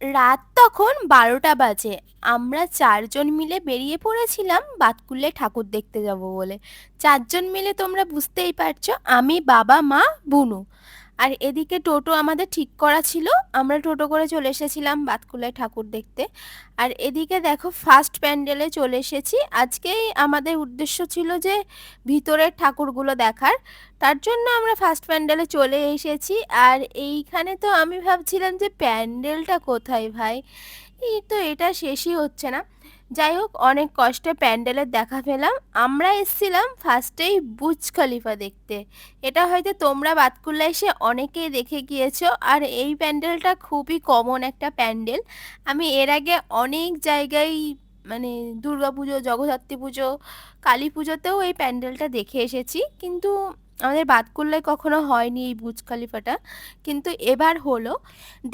রাত তখন বারোটা বাজে। আমরা চারজন মিলে বেরিয়ে পড়েছিলাম বাতকুল্লে ঠাকুর দেখতে যাব বলে। চারজন মিলে তোমরা বুঝতেই পারছ, আমি বাবা, মা, বুনু। আর এদিকে টোটো আমাদের ঠিক করা ছিল। আমরা টোটো করে চলে এসেছিলাম বাতকুল্লায় ঠাকুর দেখতে। আর এদিকে দেখো ফার্স্ট প্যান্ডেলে চলে এসেছি। আজকেই আমাদের উদ্দেশ্য ছিল যে ভিতরের ঠাকুরগুলো দেখার। তার জন্য আমরা ফার্স্ট প্যান্ডেলে চলে এসেছি। আর এইখানে তো আমি ভাবছিলাম যে প্যান্ডেলটা কোথায় ভাই? এই তো এটা শেষই হচ্ছে না। যাই হোক, অনেক কষ্টে প্যান্ডেলের দেখা পেলাম। আমরা এসছিলাম ফার্স্টেই বুজ খলিফা দেখতে। এটা হয়তো তোমরা বাতকুল্লা এসে অনেকেই দেখে গিয়েছো। আর এই প্যান্ডেলটা খুবই কমন একটা প্যান্ডেল। আমি এর আগে অনেক জায়গায় মানে দুর্গাপুজো, জগদ্ধাত্রী পুজো, কালী পুজোতেও এই প্যান্ডেলটা দেখে এসেছি। কিন্তু আমাদের বাতকুল্লায় কখনো হয়নি এই বুজ খালিফাটা। কিন্তু এবার হলো,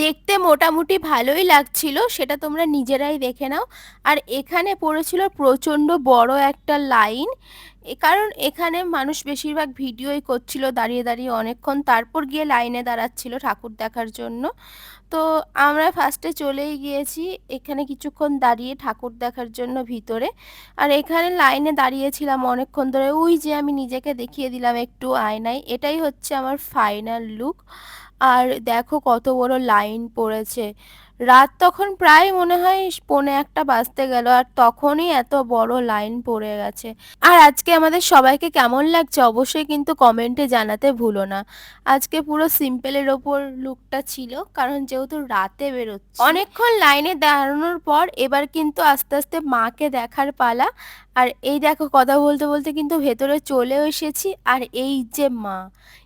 দেখতে মোটামুটি ভালোই লাগছিল, সেটা তোমরা নিজেরাই দেখে নাও। আর এখানে পড়েছিল প্রচণ্ড বড় একটা লাইন কারণ এখানে মানুষ বেশিরভাগ ভিডিওই করছিল দাঁড়িয়ে দাঁড়িয়ে অনেকক্ষণ, তারপর গিয়ে লাইনে দাঁড়াচ্ছিল ঠাকুর দেখার জন্য। তো আমরা ফার্স্টে চলেই গিয়েছি এখানে কিছুক্ষণ দাঁড়িয়ে ঠাকুর দেখার জন্য ভিতরে। আর এখানে লাইনে দাঁড়িয়েছিলাম অনেকক্ষণ ধরে। ওই যে আমি নিজেকে দেখিয়ে দিলাম একটু আয়নায়। এটাই হচ্ছে আমার ফাইনাল লুক আর দেখো কত বড় লাইন পড়েছে। রাত তখন প্রায় মনে হয় পৌনে একটা বাজতে গেল আর তখনই এত বড় লাইন পড়ে গেছে। আর আজকে আমাদের সবাইকে কেমন লাগছে অবশ্যই কিন্তু কমেন্টে জানাতে ভুলো না। আজকে পুরো সিম্পলের ওপর লুকটা ছিল, কারণ যেহেতু রাতে বেরোচ্ছে। অনেকক্ষণ লাইনে দাঁড়ানোর পর এবার কিন্তু আস্তে আস্তে মাকে দেখার পালা। আর এই দেখো কথা বলতে বলতে কিন্তু ভেতরে চলেও এসেছি আর এই যে মা,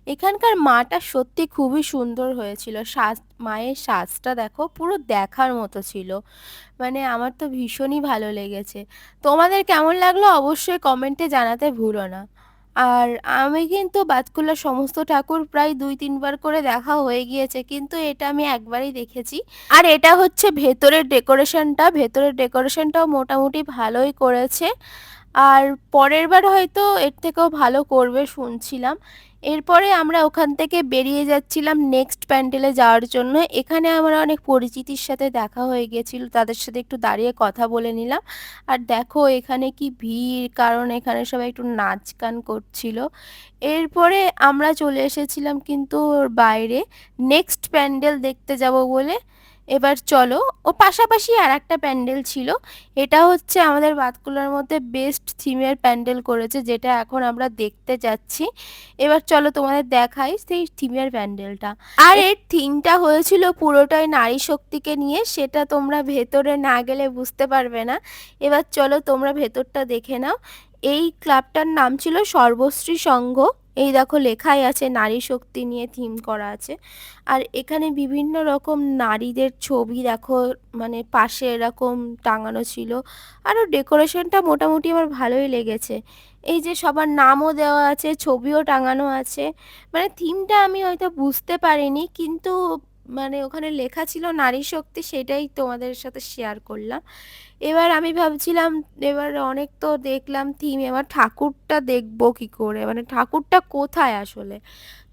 এখানকার মাটা সত্যি খুবই সুন্দর হয়েছিল। সাজ, মায়ের সাজটা দেখো পুরো দেখার মতো ছিল। মানে আমার তো ভীষণই ভালো লেগেছে। তোমাদের কেমন লাগল অবশ্যই কমেন্টে জানাতে ভুলো না। আর আমি কিন্তু বাতকুল্লার সমস্ত ঠাকুর প্রায় দুই, তিনবার করে দেখা হয়ে গিয়েছে, কিন্তু এটা আমি একবারই দেখেছি। আর এটা হচ্ছে ভেতরের ডেকোরেশনটা। ভেতরের ডেকোরেশনটাও মোটামুটি ভালোই করেছে। আর পরের বার হয়তো এর থেকেও ভালো করবে শুনছিলাম। এরপরে আমরা ওখান থেকে বেরিয়ে যাচ্ছিলাম নেক্সট প্যান্ডেলে যাওয়ার জন্য। এখানে আমার অনেক পরিচিতির সাথে দেখা হয়ে গেছিল, তাদের সাথে একটু দাঁড়িয়ে কথা বলে নিলাম। আর দেখো এখানে কি ভিড়, কারণ এখানে সবাই একটু নাচ গান করছিল। এরপরে আমরা চলে এসেছিলাম কিন্তু বাইরে। নেক্সট প্যান্ডেল দেখতে যাব বলে এবার চলো ও পাশাপাশি আর একটা প্যান্ডেল ছিল। এটা হচ্ছে আমাদের বাতকুলার মধ্যে বেস্ট থিমের প্যান্ডেল করেছে যেটা এখন আমরা দেখতে যাচ্ছি। এবার চলো তোমাদের দেখাই সেই থিমের প্যান্ডেলটা। আর এর থিমটা হয়েছিল পুরোটাই নারী শক্তিকে নিয়ে সেটা তোমরা ভেতরে না গেলে বুঝতে পারবে না। এবার চলো তোমরা ভেতরটা দেখে নাও। এই ক্লাবটার নাম ছিল সর্বশ্রী সংঘ। এই দেখো লেখাই আছে, নারী শক্তি নিয়ে থিম করা আছে। আর এখানে বিভিন্ন রকম নারীদের ছবি দেখো মানে পাশে এরকম টাঙানো ছিল। আরও ডেকোরেশনটা মোটামুটি আমার ভালোই লেগেছে। এই যে সবার নামও দেওয়া আছে, ছবিও টাঙানো আছে। মানে থিমটা আমি হয়তো বুঝতে পারিনি, কিন্তু মানে ওখানে লেখা ছিল নারী শক্তি, সেটাই তোমাদের সাথে শেয়ার করলাম। এবার আমি ভাবছিলাম, এবার অনেক তো দেখলাম থিম এবার ঠাকুরটা দেখব কি করে? মানে ঠাকুরটা কোথায় আসলে?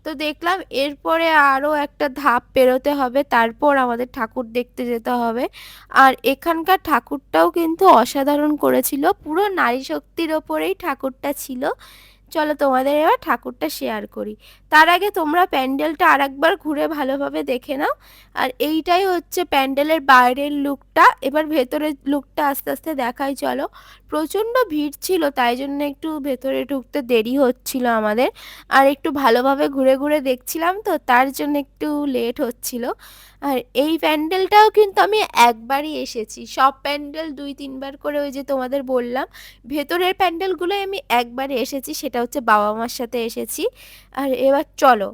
তো দেখলাম এরপরে আরও একটা ধাপ পেরোতে হবে, তারপর আমাদের ঠাকুর দেখতে যেতে হবে। আর এখানকার ঠাকুরটাও কিন্তু অসাধারণ করেছিল, পুরো নারী শক্তির ওপরেই ঠাকুরটা ছিল। চলো তোমাদের এবার ঠাকুরটা শেয়ার করি। তার আগে তোমরা প্যান্ডেলটা আরেকবার ঘুরে ভালোভাবে দেখে নাও। আর এইটাই হচ্ছে প্যান্ডেলের বাইরের লুকটা এবার ভেতরের লুকটা আস্তে আস্তে দেখাই, চলো। প্রচণ্ড ভিড় ছিল, তাই জন্য একটু ভেতরে ঢুকতে দেরি হচ্ছিল আমাদের। আর একটু ভালোভাবে ঘুরে ঘুরে দেখছিলাম তো, তার জন্য একটু লেট হচ্ছিল। আর এই প্যান্ডেলটাও কিন্তু আমি একবারই এসেছি। সব প্যান্ডেল দুই, তিনবার করে ওই যে তোমাদের বললাম, ভেতরের প্যান্ডেলগুলোই আমি একবারে এসেছি, সেটা হচ্ছে বাবা মার সাথে এসেছি। আর এবার চলো,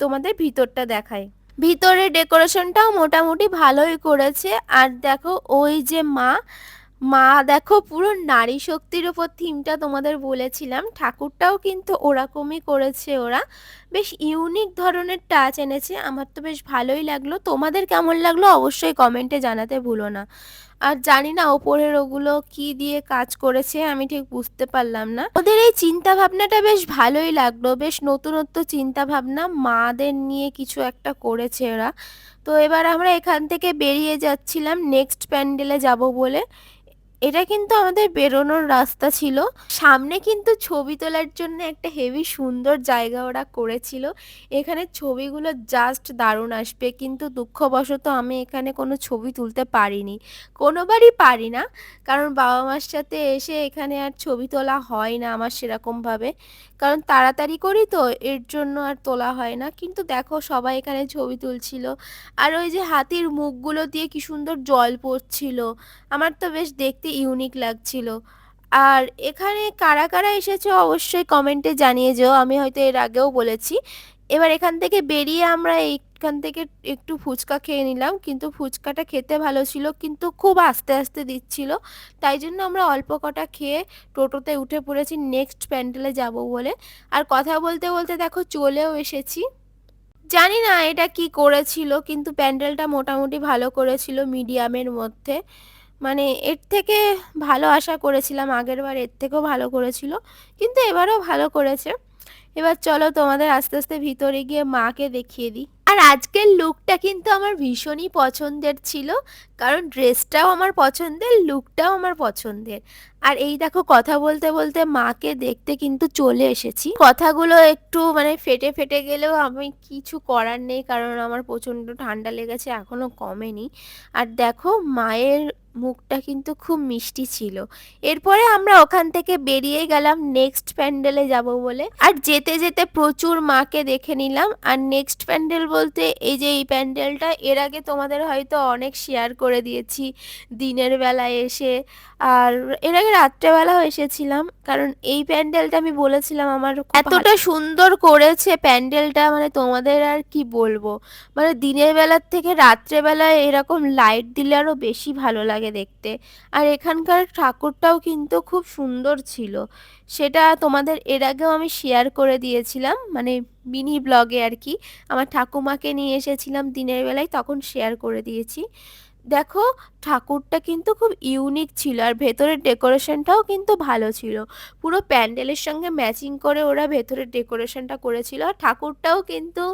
তোমাদের ভিতরটা দেখাই। ভিতরের ডেকোরেশনটাও মোটামুটি ভালোই করেছে। আর দেখো, ওই যে মা মা, দেখো, পুরো নারী শক্তির ওপর থিমটা তোমাদের বলেছিলাম। ঠাকুরটাও কিন্তু ওরকমই করেছে ওরা। বেশ ইউনিক ধরনের টাচ এনেছে। আমার তো বেশ ভালোই লাগল। তোমাদের কেমন লাগল অবশ্যই কমেন্টে জানাতে ভুলো না। আর জানি না ওপরের ওগুলো কি দিয়ে কাজ করেছে, আমি ঠিক বুঝতে পারলাম না। ওদের এই চিন্তা ভাবনাটা বেশ ভালোই লাগল। বেশ নতুনত্ব চিন্তা ভাবনা মাদের নিয়ে কিছু একটা করেছে ওরা। তো তো এবার আমরা এখান থেকে বেরিয়ে যাচ্ছিলাম। নেক্সট প্যান্ডেলে যাব বলে। এটা কিন্তু আমাদের বেরোনোর রাস্তা ছিল। সামনে কিন্তু ছবি তোলার জন্য একটা হেভি সুন্দর জায়গা ওরা করেছিল। এখানে ছবিগুলো জাস্ট দারুণ আসবে। কিন্তু দুঃখবশত আমি এখানে কোনো ছবি তুলতে পারিনি। কোনোবারই পারি না। কারণ বাবা মার সাথে এসে এখানে আর ছবি তোলা হয় না আমার সেরকমভাবে। কারণ তাড়াতাড়ি করি তো, এর জন্য আর তোলা হয় না। কিন্তু দেখো সবাই এখানে ছবি তুলছিল। আর ওই যে হাতির মুখগুলো দিয়ে কি সুন্দর জল পড়ছিল। আমার তো বেশ দেখতে ইউনিক লাগছিল। আর এখানে কারা কারা এসেছ অবশ্যই কমেন্টে জানিয়ে যেও, আমি হয়তো এর আগেও বলেছি। এবার এখান থেকে বেরিয়ে আমরা এইখান থেকে একটু ফুচকা খেয়ে নিলাম, কিন্তু ফুচকাটা খেতে ভালো ছিল, কিন্তু খুব আস্তে আস্তে দিচ্ছিল। তাই জন্য আমরা অল্প কটা খেয়ে টোটোতে উঠে পড়েছি নেক্সট প্যান্ডেলে যাব বলে। আর কথা বলতে বলতে দেখো চলেও এসেছি। জানি না এটা কি করেছিল, কিন্তু প্যান্ডেলটা মোটামুটি ভালো করেছিল মিডিয়ামের মধ্যে। মানে এর থেকে ভালো আশা করেছিলাম, আগের বার এর থেকেও ভালো করেছিল, কিন্তু এবারও ভালো করেছে। এবার চলো তোমাদের আস্তে আস্তে ভিতরে গিয়ে মাকে দেখিয়ে দিই। আর আজকের লুকটা কিন্তু আমার ভীষণই পছন্দের ছিল, কারণ ড্রেসটাও আমার পছন্দের লুকটাও আমার পছন্দের। আর এই দেখো কথা বলতে বলতে মাকে দেখতে কিন্তু চলে এসেছি। কথাগুলো একটু মানে ফেটে ফেটে গেলেও আমি কিছু করার নেই, কারণ আমার প্রচণ্ড ঠান্ডা লেগেছে, এখনও কমেনি। আর দেখো মায়ের মুখটা কিন্তু খুব মিষ্টি ছিল। এরপরে আমরা ওখান থেকে বেরিয়ে গেলাম নেক্সট প্যান্ডেলে যাব বলে। আর যেতে যেতে প্রচুর মাকে দেখে নিলাম, আর নেক্সট প্যান্ডেল বলতে এই যে এই প্যান্ডেলটা, এর আগে তোমাদের হয়তো অনেক শেয়ার করে দিয়েছি। দিনের বেলায় এসে আর এর আগে রাত্রেবেলাও এসেছিলাম, কারণ এই প্যান্ডেলটা আমি বলেছিলাম আমার এতটা সুন্দর করেছে প্যান্ডেলটা মানে তোমাদের আর কি বলব? মানে দিনের বেলার থেকে রাত্রেবেলায় এরকম লাইট দিলে আরও বেশি ভালো লাগে দেখতে। আর এখানকার ঠাকুরটাও কিন্তু খুব সুন্দর ছিল। সেটা তোমাদের এর আগেও আমি শেয়ার করে দিয়েছিলাম মানে মিনি ব্লগে আর কি। আমার ঠাকুমাকে নিয়ে এসেছিলাম দিনের বেলায় তখন শেয়ার করে দিয়েছি। দেখো, ঠাকুরটা কিন্তু খুব ইউনিক ছিল আর ভেতরের ডেকোরেশনটাও কিন্তু ভালো ছিল। পুরো প্যান্ডেলের সঙ্গে ম্যাচিং করে ওরা ভেতরের ডেকোরেশনটা করেছিল আর ঠাকুরটাও কিন্তু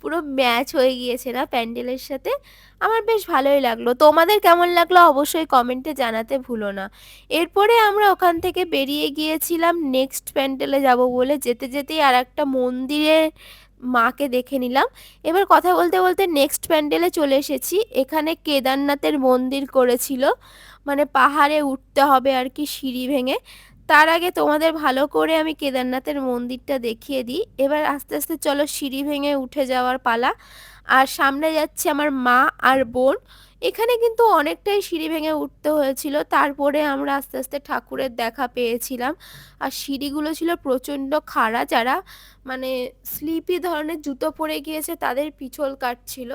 পুরো ম্যাচ হয়ে গিয়েছে না প্যান্ডেলের সাথে। আমার বেশ ভালোই লাগল। তোমাদের কেমন লাগল অবশ্যই কমেন্টে জানাতে ভুলো না। এরপরে আমরা ওখান থেকে বেরিয়ে গিয়েছিলাম নেক্সট প্যান্ডেলে যাব বলে যেতে যেতেই আর একটা মন্দিরে মাকে দেখে নিলাম। এবার কথা বলতে বলতে নেক্সট প্যান্ডেলে চলে এসেছি। এখানে কেদারনাথের মন্দির করেছিল। মানে পাহাড়ে উঠতে হবে আর কি সিঁড়ি ভেঙে। তার আগে তোমাদের ভালো করে আমি কেদারনাথের মন্দিরটা দেখিয়ে দিই। এবার আস্তে আস্তে চলো সিঁড়ি ভেঙে উঠে যাওয়ার পালা। আর সামনে যাচ্ছে আমার মা আর বোন। এখানে কিন্তু অনেকটাই সিঁড়ি ভেঙে উঠতে হয়েছিল। তারপরে আমরা আস্তে আস্তে ঠাকুরের দেখা পেয়েছিলাম। আর সিঁড়িগুলো ছিল প্রচণ্ড খাড়া। যারা মানে স্লিপি ধরনের জুতো পরে গিয়েছে, তাদের পিছল কাটছিল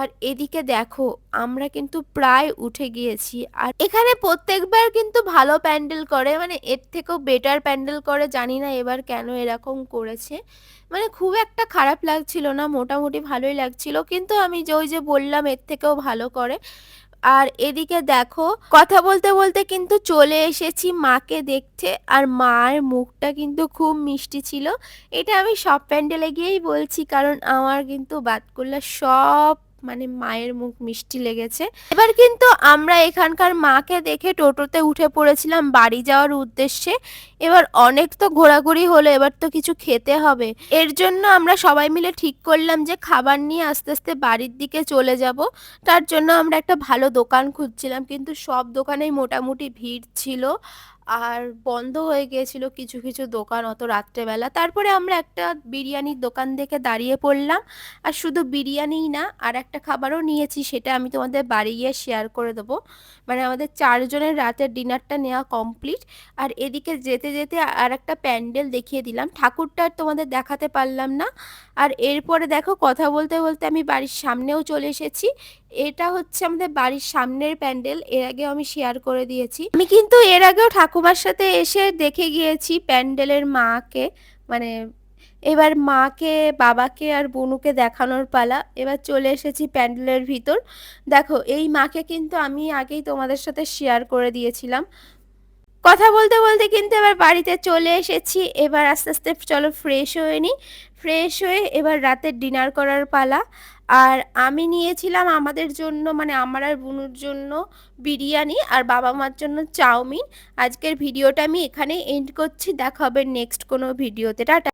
আর এদিকে দেখো, আমরা কিন্তু প্রায় উঠে গিয়েছি। আর এখানে প্রত্যেকবার কিন্তু ভালো প্যান্ডেল করে মানে এর থেকেও বেটার প্যান্ডেল করে, জানি না এবার কেন এরকম করেছে। মানে খুব একটা খারাপ লাগছিল না, মোটামুটি ভালোই লাগছিল, কিন্তু আমি যে ওই যে বললাম, এর থেকেও ভালো করে। আর এদিকে দেখো, কথা বলতে বলতে কিন্তু চলে এসেছি মাকে দেখতে, আর মায়ের মুখটা কিন্তু খুব মিষ্টি ছিল। এটা আমি সব প্যান্ডেলে গিয়েই বলছি, কারণ আমার কিন্তু বাতকুল্লা সব মানে মায়ের মুখ মিষ্টি লেগেছে। এবার কিন্তু আমরা এখানকার মাকে দেখে টোটোতে উঠে পড়েছিলাম বাড়ি যাওয়ার উদ্দেশ্যে। এবার অনেক তো ঘোরাঘুরি হলো, এবার তো কিছু খেতে হবে। এর জন্য আমরা সবাই মিলে ঠিক করলাম যে খাবার নিয়ে আস্তে আস্তে বাড়ির দিকে চলে যাব। তার জন্য আমরা একটা ভালো দোকান খুঁজছিলাম, কিন্তু সব দোকানেই মোটামুটি ভিড় ছিল। আর বন্ধ হয়ে গিয়েছিল কিছু কিছু দোকান অত রাত্রেবেলা। তারপরে আমরা একটা বিরিয়ানির দোকান দেখে দাঁড়িয়ে পড়লাম। আর শুধু বিরিয়ানিই না, আর একটা খাবারও নিয়েছি, সেটা আমি তোমাদের বাড়ি গিয়ে শেয়ার করে দেবো। মানে আমাদের চারজনের রাতের ডিনারটা নেওয়া কমপ্লিট আর এদিকে যেতে যেতে আর একটা প্যান্ডেল দেখিয়ে দিলাম। ঠাকুরটা আর তোমাদের দেখাতে পারলাম না। আর এরপরে দেখো, কথা বলতে বলতে আমি বাড়ির সামনেও চলে এসেছি। এটা হচ্ছে আমাদের বাড়ির সামনের প্যান্ডেল, এর আগেও আমি শেয়ার করে দিয়েছি। আমি কিন্তু এর আগেও ঠাকুমার সাথে এসে দেখে গিয়েছি প্যান্ডেলের মাকে মানে এবার মাকে, বাবাকে আর বনুকে দেখানোর পালা। এবার চলে এসেছি প্যান্ডেলের ভিতর। দেখো, এই মাকে কিন্তু আমি আগেই তোমাদের সাথে শেয়ার করে দিয়েছিলাম। কথা বলতে বলতে কিন্তু এবার বাড়িতে চলে এসেছি। এবার আস্তে আস্তে চলো ফ্রেশ হয়ে নিই ফ্রেশ হয়ে এবার রাতের ডিনার করার পালা। আর আমি নিয়েছিলাম আমাদের জন্য মানে আমার আর বুনুর জন্য বিরিয়ানি আর বাবা মার জন্য চাউমিন। আজকের ভিডিওটা আমি এখানে এন্ড করছি, দেখা হবে নেক্সট কোনো ভিডিওতে। টাটা।